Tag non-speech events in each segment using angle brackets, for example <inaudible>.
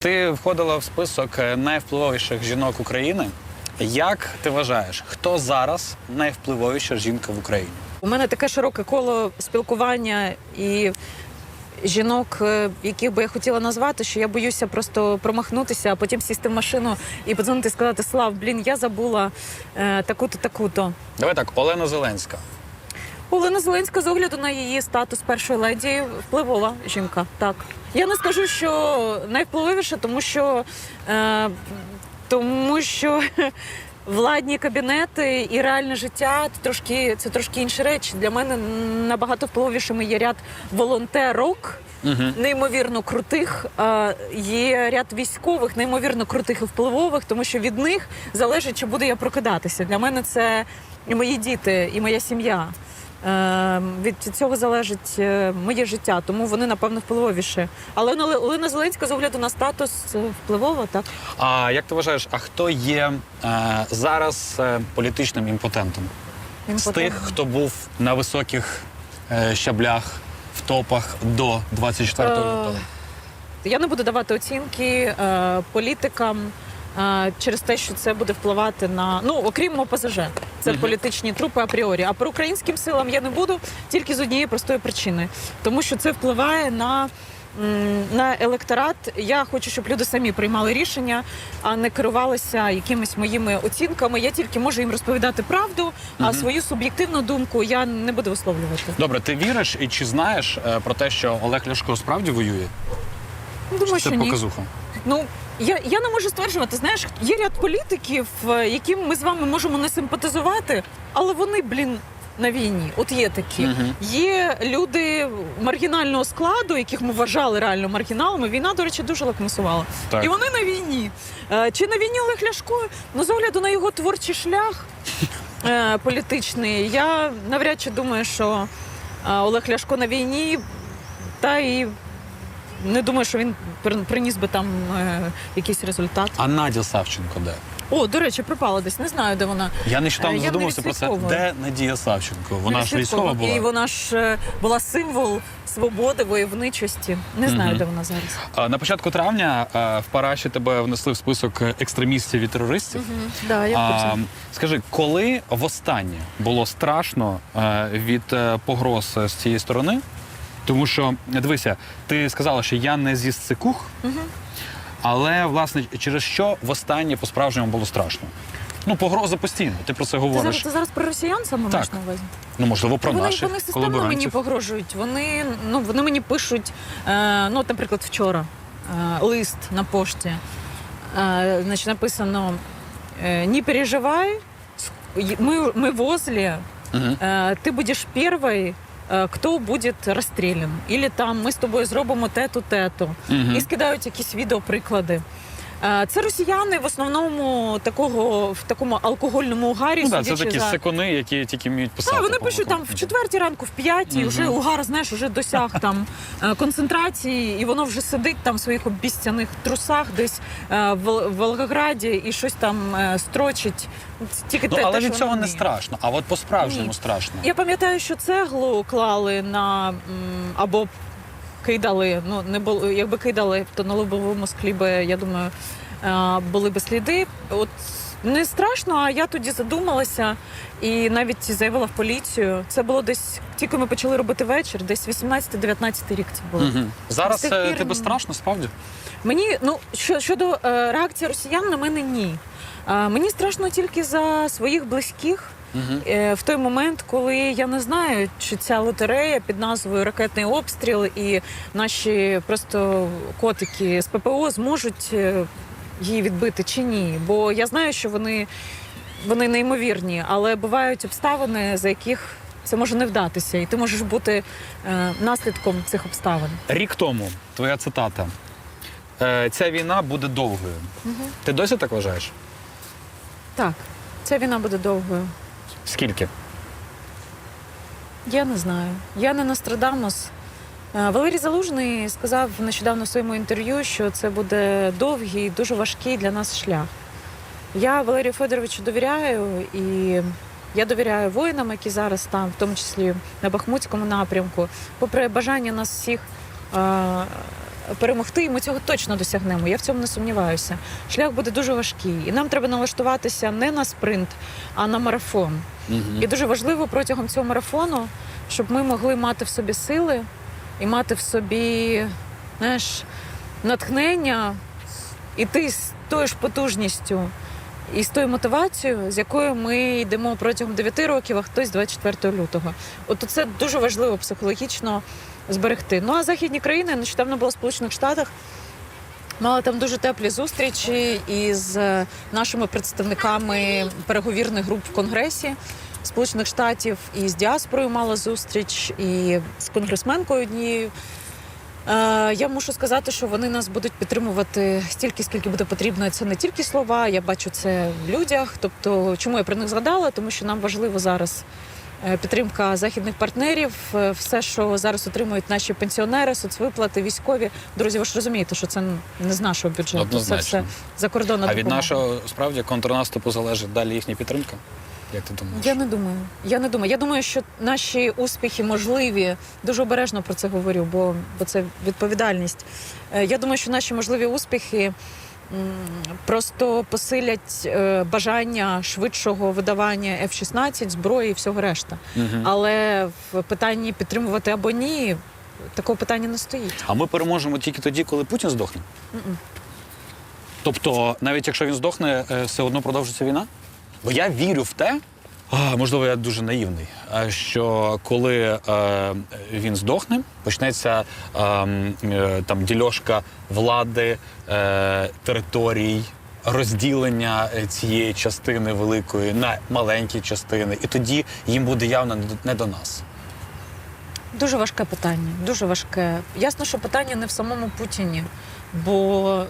Ти входила в список е, найвпливовіших жінок України. Як ти вважаєш, хто зараз найвпливовіша жінка в Україні? У мене таке широке коло спілкування і жінок, е, яких би я хотіла назвати, що я боюся просто промахнутися, а потім сісти в машину і подзвонити і сказати: Слав, блін, я забула е, таку-то, таку-то. Давай так, Олена Зеленська. Олена Зеленська з огляду на її статус першої леді впливова жінка. Так я не скажу, що найвпливовіша, тому що е, тому що <laughs> владні кабінети і реальне життя це трошки це трошки інші речі. Для мене набагато впливовішими є ряд волонтерок. Угу. Неймовірно крутих є ряд військових, неймовірно крутих і впливових, тому що від них залежить, чи буду я прокидатися. Для мене це і мої діти, і моя сім'я. Е, від цього залежить е, моє життя, тому вони напевно впливовіші. Але Олена- Зеленська з огляду на статус е, впливова, так А як ти вважаєш, а хто є е, зараз е, політичним імпотентом? Він З тих, хто був на високих е, щаблях в топах до 24 Е, лютого? Я не буду давати оцінки е, політикам е, через те, що це буде впливати на ну окрім ОПЗЖ. Це політичні трупи апріорі. А про українським силам я не буду тільки з однієї простої причини, тому що це впливає на. На електорат я хочу, щоб люди самі приймали рішення, а не керувалися якимись моїми оцінками. Я тільки можу їм розповідати правду, а свою суб'єктивну думку я не буду висловлювати. Добре, ти віриш і чи знаєш е, про те, що Олег Ляшко справді воює? Думаю, Чи що це ні. показуха? Ну я, я не можу стверджувати. Знаєш, є ряд політиків, е, яким ми з вами можемо не симпатизувати, але вони, блін. На війні, от є такі. Мгм. Є люди маргінального складу, яких ми вважали реально маргіналами. Війна, до речі, дуже лакмусувала. Так. І вони на війні. Е, Чи на війні Олег Ляшко? Ну, з огляду на його творчий шлях е, політичний, я навряд чи думаю, що Олег Ляшко на війні, та і не думаю, що він при- приніс би там е, якийсь результат. А Надя Савченко де? О, до речі, пропала десь. Не знаю, де вона. Я Е, нещодавно я не задумався про це. відслідковую. Де Надія Савченко? Вона ж військова була. І вона ж е, була символ свободи, войовничості. Не знаю, де вона зараз. А, На початку травня е, в Параші тебе внесли в список екстремістів і терористів. Да, я А, скажи, коли востаннє було страшно е, від е, погроз з цієї сторони? Тому що дивися, ти сказала, що я не зі сцикух, але власне через що востаннє по-справжньому було страшно? Ну, погроза постійно. Ти про це Ти зараз, говориш. ти зараз про росіян саме Так. маєш на увазі? Ну, можливо, про вони, наших вони системно мені колаборантів. погрожують. Вони, ну, вони мені пишуть, е, ну, от, наприклад, вчора е, лист на пошті. Е, значить, написано: е, не переживай, ск- ми, ми возле, Мгм. э, ты будешь первой, э, хто буде розстрілян. Ілі там ми з тобою зробимо тету-тету, те-ту. Мгм. І скидають якісь відеоприклади. Е, Це росіяни в основному такого в такому алкогольному угарі. Ну, да, це такі за... секуни, які тільки вміють писати. Так, вони пишуть там в четвертій ранку, в п'ятій, Мгм. вже угар, знаєш, вже досяг там е, концентрації, і воно вже сидить там в своїх обіцяних трусах, десь е, в Вол- Волгограді і щось там строчить. Тільки Ну, те, але те, від цього не страшно, а от по-справжньому Ні. страшно. Я пам'ятаю, що цеглу клали на або кидали. Ну не було, якби кидали, то на лобовому склі би, я думаю, е, були би сліди. От не страшно, а я тоді задумалася і навіть заявила в поліцію. Це було десь тільки ми почали робити вечір, десь 18-19 рік це було. Мгм. Зараз е, пір, тебе страшно, справді? Мені ну що щодо е, реакції росіян на мене ні. Е, мені страшно тільки за своїх близьких. Угу. В той момент, коли я не знаю, чи ця лотерея під назвою ракетний обстріл і наші просто котики з ППО зможуть е, її відбити чи ні. Бо я знаю, що вони, вони неймовірні, але бувають обставини, за яких це може не вдатися, і ти можеш бути е, наслідком цих обставин. Рік тому твоя цитата. Е, Ця війна буде довгою. Ти досі так вважаєш? Так, ця війна буде довгою. Скільки? Я не знаю. Я не Нострадамус. Е, Валерій Залужний сказав нещодавно в своєму інтерв'ю, що це буде довгий, дуже важкий для нас шлях. Я Валерію Федоровичу довіряю і я довіряю воїнам, які зараз там, в тому числі на Бахмутському напрямку, попри бажання нас всіх е, перемогти, і ми цього точно досягнемо. Я в цьому не сумніваюся. Шлях буде дуже важкий, і нам треба налаштуватися не на спринт, а на марафон. Мгм. І дуже важливо протягом цього марафону, щоб ми могли мати в собі сили і мати в собі знаєш, натхнення, іти з тою ж потужністю і з тою мотивацією, з якою ми йдемо протягом 9 років, а хтось 24 лютого. От це дуже важливо психологічно зберегти. Ну а західні країни нещодавно була в Сполучених Штатах. Мала там дуже теплі зустрічі із е, нашими представниками переговірних груп в Конгресі Сполучених Штатів і з діаспорою мала зустріч, і з конгресменкою однією. Е, Я мушу сказати, що вони нас будуть підтримувати стільки, скільки буде потрібно. Це не тільки слова, я бачу це в людях. Тобто, чому я про них згадала? Тому що нам важливо зараз підтримка західних партнерів, е, все, що зараз отримують наші пенсіонери, соцвиплати, військові. Друзі, ви ж розумієте, що це не з нашого бюджету. Це Однозначно. все закордонна А від допомога. нашого справді контрнаступу залежить далі їхня підтримка? Як ти думаєш? Я не думаю. Я не думаю. Я думаю, що наші успіхи можливі. Дуже обережно про це говорю, бо, бо це відповідальність. Е, Я думаю, що наші можливі успіхи просто посилять е, бажання швидшого видавання F-16, зброї і всього решта. Угу. Але в питанні підтримувати або ні, такого питання не стоїть. А ми переможемо тільки тоді, коли Путін здохне. Мгм. Тобто, навіть якщо він здохне, е, все одно продовжиться війна? Бо я вірю в те, а, можливо, я дуже наївний, що коли е, він здохне, почнеться е, е, там дільошка влади, е, територій. Розділення е, цієї частини великої на маленькі частини, і тоді їм буде явно не до- нас. Дуже важке питання. Дуже важке. Ясно, що питання не в самому Путіні. Бо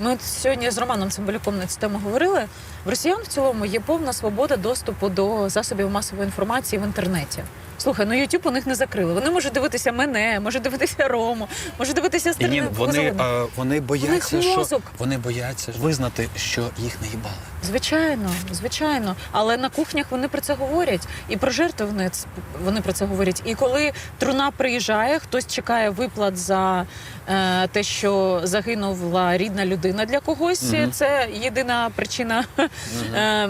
ми сьогодні з Романом Цимбалюком на цю тему говорили. В росіян в цілому є повна свобода доступу до засобів масової інформації в інтернеті. Слухай, ну YouTube у них не закрили. Вони можуть дивитися мене, можуть дивитися Рому, можуть дивитися І ні, вони, е, вони бояться, що мозок. вони бояться визнати, що їх не їбали. Звичайно, звичайно. Але на кухнях вони про це говорять. І про жертви вони, вони про це говорять. І коли труна приїжджає, хтось чекає виплат за е, те, що загинула рідна людина для когось. Мгм. Це єдина причина <laughs> е,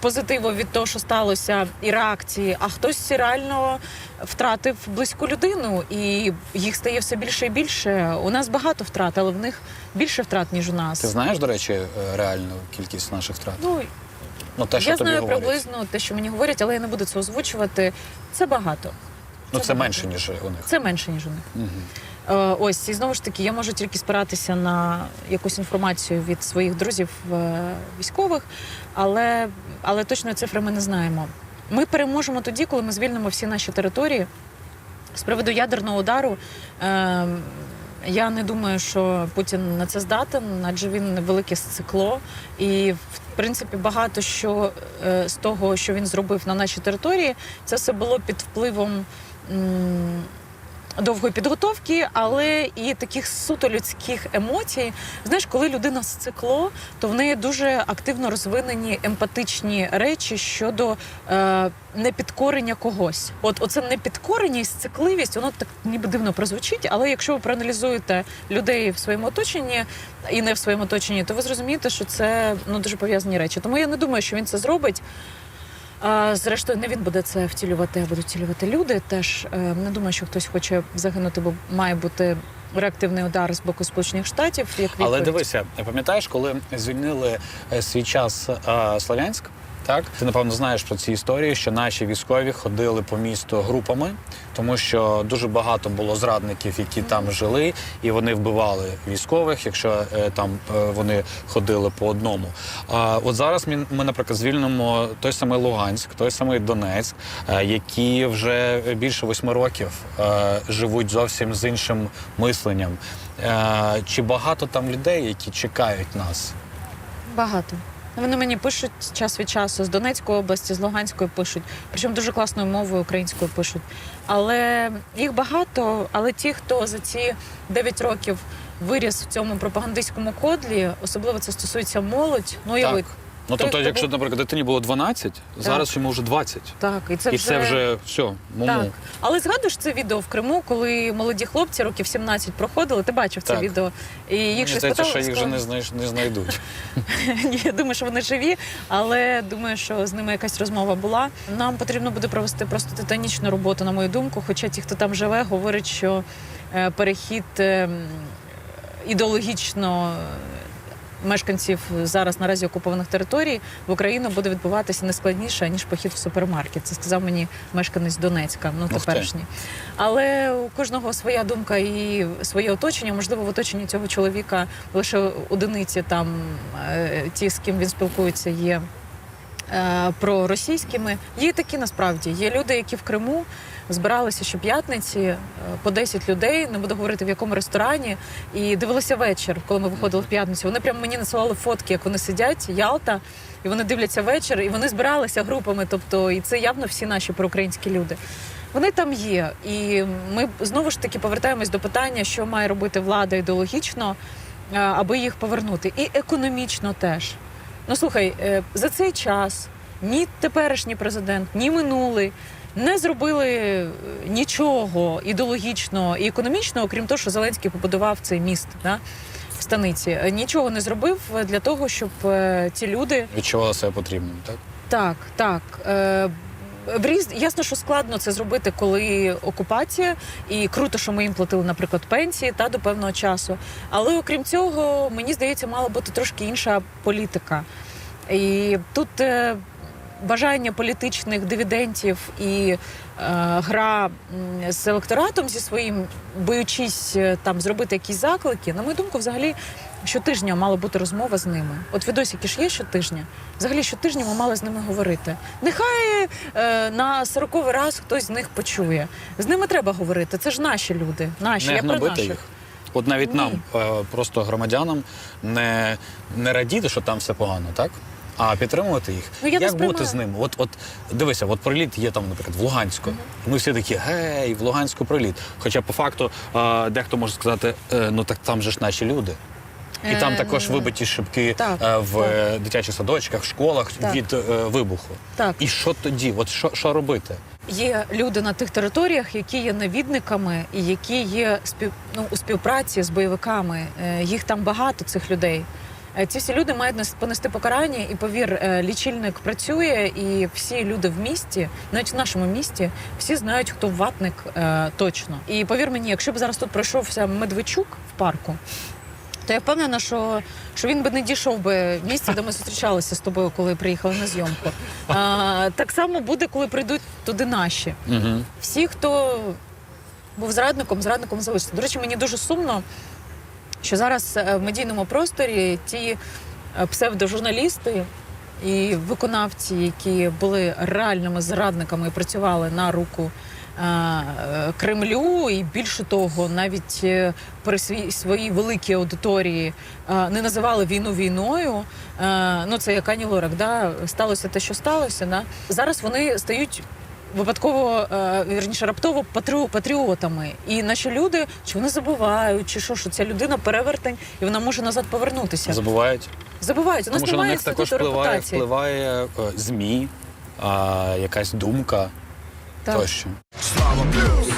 позитиву від того, що сталося, і реакції. А хтось реально втратив близьку людину, і їх стає все більше і більше. У нас багато втрат, але в них більше втрат, ніж у нас. Ти знаєш, до речі, е, реальну кількість наших втрат? Ну, Ну, те, що я тобі знаю говорять. приблизно те, що мені говорять, але я не буду це озвучувати. Це багато. Ну, це це багато. менше, ніж у них. Це менше ніж у них. Е, ось і знову ж таки, я можу тільки спиратися на якусь інформацію від своїх друзів е, військових, але, але точної цифри ми не знаємо. Ми переможемо тоді, коли ми звільнимо всі наші території. З приводу ядерного удару. Е, я не думаю, що Путін на це здатен, адже він велике цикло, І в принципі багато що е, з того, що він зробив на нашій території, це все було під впливом. Довгої підготовки, але і таких суто людських емоцій. Знаєш, коли людина сцикло, то в неї дуже активно розвинені емпатичні речі щодо е, непідкорення когось. От оце непідкорення і сцикливість, воно так ніби дивно прозвучить. Але якщо ви проаналізуєте людей в своєму оточенні і не в своєму оточенні, то ви зрозумієте, що це ну дуже пов'язані речі. Тому я не думаю, що він це зробить. Зрештою, не він буде це втілювати, а будуть втілювати люди. Теж е, не думаю, що хтось хоче загинути, бо має бути реактивний удар з боку Сполучених Штатів. Як Але дивися, пам'ятаєш, коли звільнили е, свій час е, Слов'янськ? Так, ти напевно знаєш про ці історії, що наші військові ходили по місту групами, тому що дуже багато було зрадників, які там жили, і вони вбивали військових, якщо е, там е, вони ходили по одному. А от зараз ми, ми, наприклад, звільнимо той самий Луганськ, той самий Донецьк, е, які вже більше восьми років живуть зовсім з іншим мисленням. Чи багато там людей, які чекають нас? Багато. Вони мені пишуть час від часу з Донецької області, з Луганської пишуть, причому дуже класною мовою українською пишуть. Але їх багато, але ті, хто за ці 9 років виріс в цьому пропагандистському кодлі, особливо це стосується молодь. Ну, уяви, Ну тобто, якщо, наприклад, дитині було 12, зараз йому вже 20. Так, і це і вже... це вже все, муму. Так, але згадуєш це відео в Криму, коли молоді хлопці років 17 проходили. Ти бачив це Так. відео, і їх Мені щось здається, питали. що їх вже не, знайш- не знайдуть. <laughs> Ні, я думаю, що вони живі, але думаю, що з ними якась розмова була. Нам потрібно буде провести просто титанічну роботу, на мою думку. Хоча ті, хто там живе, говорять, що е, перехід е, м, ідеологічно. Мешканців зараз наразі окупованих територій в Україну буде відбуватися не складніше ніж похід в супермаркет. Це сказав мені мешканець Донецька, ну теперішній. Але у кожного своя думка і своє оточення. Можливо, в оточенні цього чоловіка лише одиниці там е, ті, з ким він спілкується, є е, проросійськими. Є такі насправді. Є люди, які в Криму збиралися щоп'ятниці е, по 10 людей, не буду говорити в якому ресторані, і дивилися вечір, коли ми виходили в п'ятницю. Вони прямо мені насилали фотки, як вони сидять, Ялта, і вони дивляться вечір, і вони збиралися групами. Тобто, і це явно всі наші проукраїнські люди. Вони там є, і ми знову ж таки повертаємось до питання, що має робити влада ідеологічно, е, аби їх повернути, і економічно теж. Ну слухай, е, за цей час ні теперішній президент, ні минулий не зробили е, нічого ідеологічного і економічного, крім того, що Зеленський побудував цей міст да, в станиці. Е, Нічого не зробив для того, щоб е, ці люди Відчували себе потрібним, так? так, так. Е, в різ... Ясно, що складно це зробити, коли окупація, і круто, що ми їм платили, наприклад, пенсії та до певного часу. Але окрім цього, мені здається, мала бути трошки інша політика. І тут е, бажання політичних дивідентів і е, гра з електоратом зі своїм, боючись е, там зробити якісь заклики, на мою думку, взагалі. Щотижня мала бути розмова з ними. От відосики ж є щотижня. Взагалі щотижня ми мали з ними говорити. Нехай е, на сороковий раз хтось з них почує. З ними треба говорити. Це ж наші люди. Наші Не я про наших. їх. От навіть Ні. нам, е, просто громадянам, не, не радіти, що там все погано, так? А підтримувати їх. Ну, я Як бути з ними? От, от дивися, от приліт є там, наприклад, в Луганську. Ми всі такі, гей, в Луганську приліт. Хоча по факту е, дехто може сказати, е, ну так там же ж наші люди. І там Е, також ну, вибиті шибки так, е, в е, дитячих садочках, школах Так. від е, вибуху. Так. І що тоді? От що, що робити? Є люди на тих територіях, які є навідниками і які є спів... ну, у співпраці з бойовиками. Е, Їх там багато цих людей. Е, Ці всі люди мають нес- понести покарання, і повір, е, лічильник працює, і всі люди в місті, навіть в нашому місті, всі знають, хто ватник е, точно. І повір мені, якщо б зараз тут пройшовся Медведчук в парку, то я впевнена, що, що він би не дійшов би в місце, де ми зустрічалися з тобою, коли приїхали на зйомку. А, так само буде, коли прийдуть туди наші. Угу. Всі, хто був зрадником, зрадником залишиться. До речі, мені дуже сумно, що зараз е, в медійному просторі ті е, псевдожурналісти і виконавці, які були реальними зрадниками і працювали на руку. е, Кремлю, і більше того, навіть при своїй великій аудиторії не називали війну війною. Ну це як Ані Лорак, да? сталося те, що сталося. Да? Зараз вони стають випадково е, вірніше раптово патріо- патріотами. І наші люди чи вони забувають, чи що, що ця людина перевертень, і вона може назад повернутися. Забувають. Забувають. У нас Тому що на немає них також впливає, впливає е, ЗМІ, а, якась думка Так. тощо. Слава плюс,